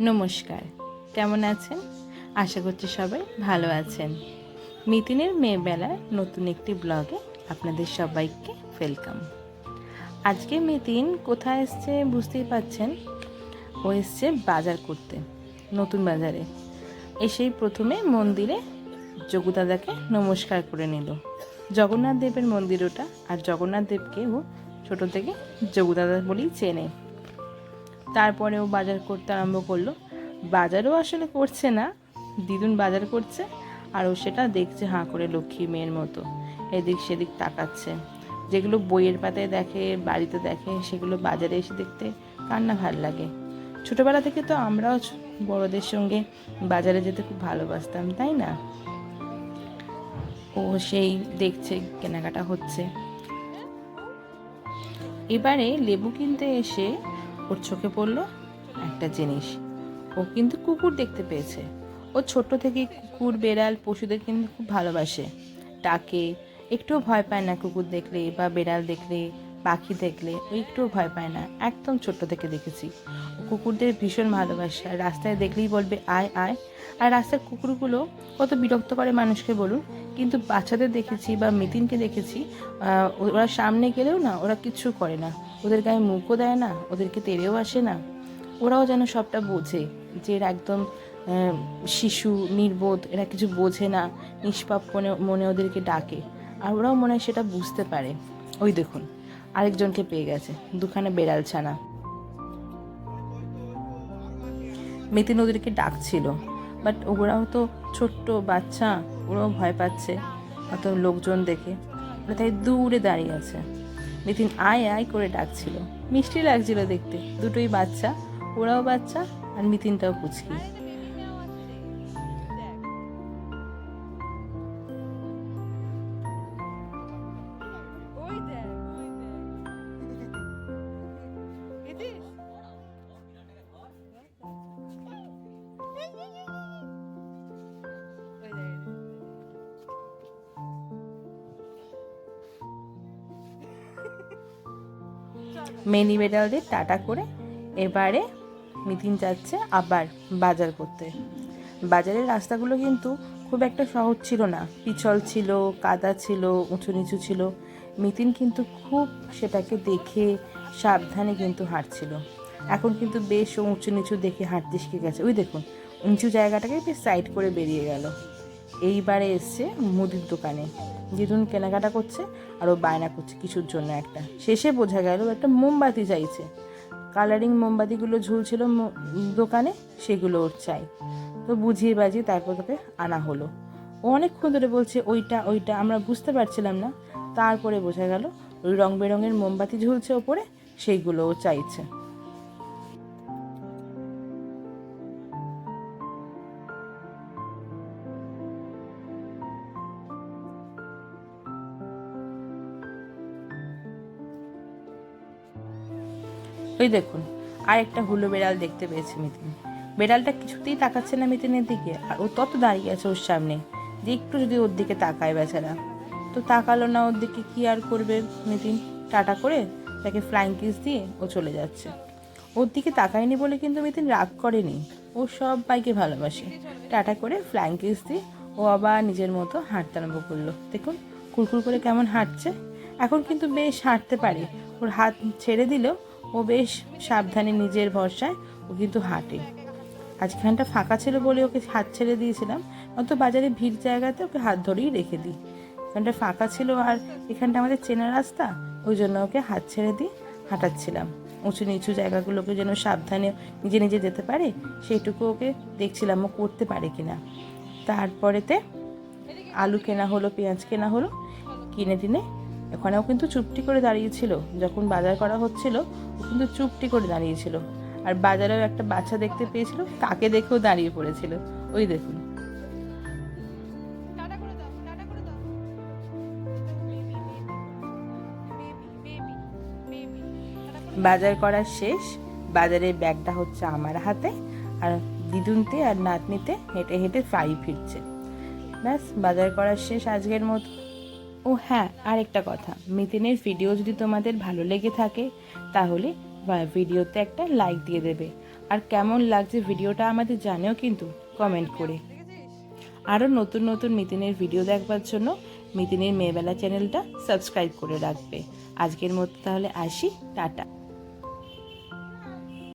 নমস্কার। কেমন আছেন? আশা করছি সবাই ভালো আছেন। মিতিনের মেয়েবেলার নতুন একটি ব্লগে আপনাদের সবাইকে ওয়েলকাম আজকে মিতিন কোথায় এসছে বুঝতেই পাচ্ছেন ও এসছে বাজার করতে, নতুন বাজারে। এসেই প্রথমে মন্দিরে যোগুদাদাকে নমস্কার করে নিল। জগন্নাথ দেবের মন্দির ওটা, আর জগন্নাথ দেবকে ও ছোটো থেকে যোগুদাদা বলেই চেনে। তারপরে ও বাজার করতে আরম্ভ করল। বাজারও আসলে করছে না, দিদুন বাজার করছে, আর ও সেটা দেখছে হাঁ করে লক্ষ্মী মেয়ের মতো। এদিক সেদিক তাকাচ্ছে। যেগুলো বইয়ের পাতায় দেখে, বাড়িতে দেখে, সেগুলো বাজারে এসে দেখতে কার না ভালো লাগে। ছোটোবেলা থেকে তো আমরাও বড়দের সঙ্গে বাজারে যেতে খুব ভালোবাসতাম, তাই না? ও সেই দেখছে, কেনাকাটা হচ্ছে। এবারে লেবু কিনতে এসে ওর চোখে পড়ল একটা জিনিস। ও কিন্তু কুকুর দেখতে পেয়েছে। ও ছোট্ট থেকে কুকুর, বেড়াল, পশুদের কিন্তু খুব ভালোবাসে। ডাকে একটুও ভয় পায় না কুকুর দেখলে বা বেড়াল দেখলে, পাখি দেখলে, ও একটুও ভয় পায় না। একদম ছোট্ট থেকে দেখেছি। কুকুরদের ভীষণ ভালোবাসে। আর রাস্তায় দেখলেই বলবে, আয় আয়। আর রাস্তার কুকুরগুলো কত বিরক্ত করে মানুষকে বলুন। কিন্তু বাচ্চাদের দেখেছি বা মিতিনকে দেখেছি ওরা সামনে গেলেও না, ওরা কিচ্ছু করে না। ওদের গায়ে মুখও দেয় না, ওদেরকে তেড়েও আসে না। ওরাও যেন সবটা বোঝে যে এরা একদম শিশু, নির্বোধ, এরা কিছু বোঝে না, নিষ্পাপ মনে মনে ওদেরকে ডাকে। আর ওরাও মনে হয় সেটা বুঝতে পারে। ওই দেখুন, আরেকজনকে পেয়ে গেছে, দুখানে বেড়াল ছানা। মেতিন ওদেরকে ডাকছিল, বাট ওরাও তো ছোট্ট বাচ্চা, ওরাও ভয় পাচ্ছে, অত লোকজন দেখে। ওরা তাই দূরে দাঁড়িয়ে আছে। নিতিন আয় আয় করে ডাকছিল। মিষ্টি লাগছিল দেখতে। দুটোই বাচ্চা, ওরাও বাচ্চা আর মিতিনটাও পুচকি। মেনি দিয়ে টাটা করে এবারে মিতিন যাচ্ছে আবার বাজার করতে। বাজারের রাস্তাগুলো কিন্তু খুব একটা সহজ ছিল না। পিছল ছিল, কাদা ছিল, উঁচু নিচু ছিল। মিতিন কিন্তু খুব সেটাকে দেখে সাবধানে কিন্তু হাঁটছিল। এখন কিন্তু বেশ উঁচু নিচু দেখে হাঁটতে শিখে গেছে। ওই দেখুন, উঁচু জায়গাটাকে বেশ সাইড করে বেরিয়ে গেল। এইবারে এসছে মুদির দোকানে। দিদুন কেনাকাটা করছে আর ও বায়না করছে কিছুর জন্য একটা। শেষে বোঝা গেল একটা মোমবাতি চাইছে। কালারিং মোমবাতিগুলো ঝুলছিল দোকানে, সেগুলো ওর চাই। তো বুঝিয়ে বাজিয়ে তারপর তোকে আনা হলো। ও অনেকক্ষণ ধরে বলছে, ওইটা ওইটা। আমরা বুঝতে পারছিলাম না। তারপরে বোঝা গেল, ওই রং বেরঙের মোমবাতি ঝুলছে ওপরে, সেইগুলো ও চাইছে। ওই দেখুন, আর একটা হুলো বেড়াল দেখতে পেয়েছে মিতিন। বেড়ালটা কিছুতেই তাকাচ্ছে না মিতিনের দিকে, আর ও তত দাঁড়িয়ে আছে ওর সামনে যে একটু যদি ওর দিকে তাকায় বেচারা। তো তাকালো না ওর দিকে কি আর করবে মিতিন? টাটা করে তাকে ফ্লাইং কিস দিয়ে ও চলে যাচ্ছে। ওর দিকে তাকায়নি বলে কিন্তু মিতিন রাগ করেনি। ও সব বাইকে ভালোবাসে। টাটা করে ফ্লাইং কিস দিয়ে ও আবার নিজের মতো হাঁটতে আরম্ভ করল। দেখুন কুরকুর করে কেমন হাঁটছে। এখন কিন্তু বেশ হাঁটতে পারে। ওর হাত ছেড়ে দিলেও ও বেশ সাবধানে নিজের ভরসায় ও কিন্তু হাঁটে। আজখানটা ফাঁকা ছিল বলে ওকে হাত ছেড়ে দিয়েছিলাম। অত বাজারে ভিড় জায়গাতে ওকে হাত ধরেই রেখে দিই। এখানটা ফাঁকা ছিল আর এখানটা আমাদের চেনা রাস্তা, ওই জন্য ওকে হাত ছেড়ে দিয়ে হাঁটাচ্ছিলাম। উঁচু নিচু জায়গাগুলোকে যেন সাবধানে নিজে নিজে যেতে পারে সেইটুকু ওকে দেখছিলাম ও করতে পারে কিনা। তারপরেতে আলু কেনা হলো, পেঁয়াজ কেনা হলো, কিনে টিনে ওখানেও কিন্তু চুপটি করে দাঁড়িয়েছিল। যখন বাজার করা হচ্ছিল ও কিন্তু চুপটি করে দাঁড়িয়েছিল। আর বাজারেও একটা বাচ্চা দেখতে পেয়েছিল তাকে দেখেও দাঁড়িয়ে পড়েছিল। ওই দেখুন। বাজার করা শেষ। বাজারের ব্যাগটা হচ্ছে আমার হাতে। আর দিদুনতে আর নাতনিতে হেঁটে হেঁটে বাড়ি ফিরছে। ব্যাস বাজার করা শেষ আজকের মতো। ও হ্যাঁ আরেকটা কথা। মিতিনের ভিডিও যদি তোমাদের ভালো লেগে থাকে, তাহলে ভিডিওতে একটা লাইক দিয়ে দেবে। আর কেমন লাগছে ভিডিওটা আমাদের জানেও কিন্তু কমেন্ট করে। আরও নতুন নতুন মিতিনের ভিডিও দেখবার জন্য মিতিনের মেয়েবেলা চ্যানেলটা সাবস্ক্রাইব করে রাখবে। আজকের মতো তাহলে আসি, টাটা।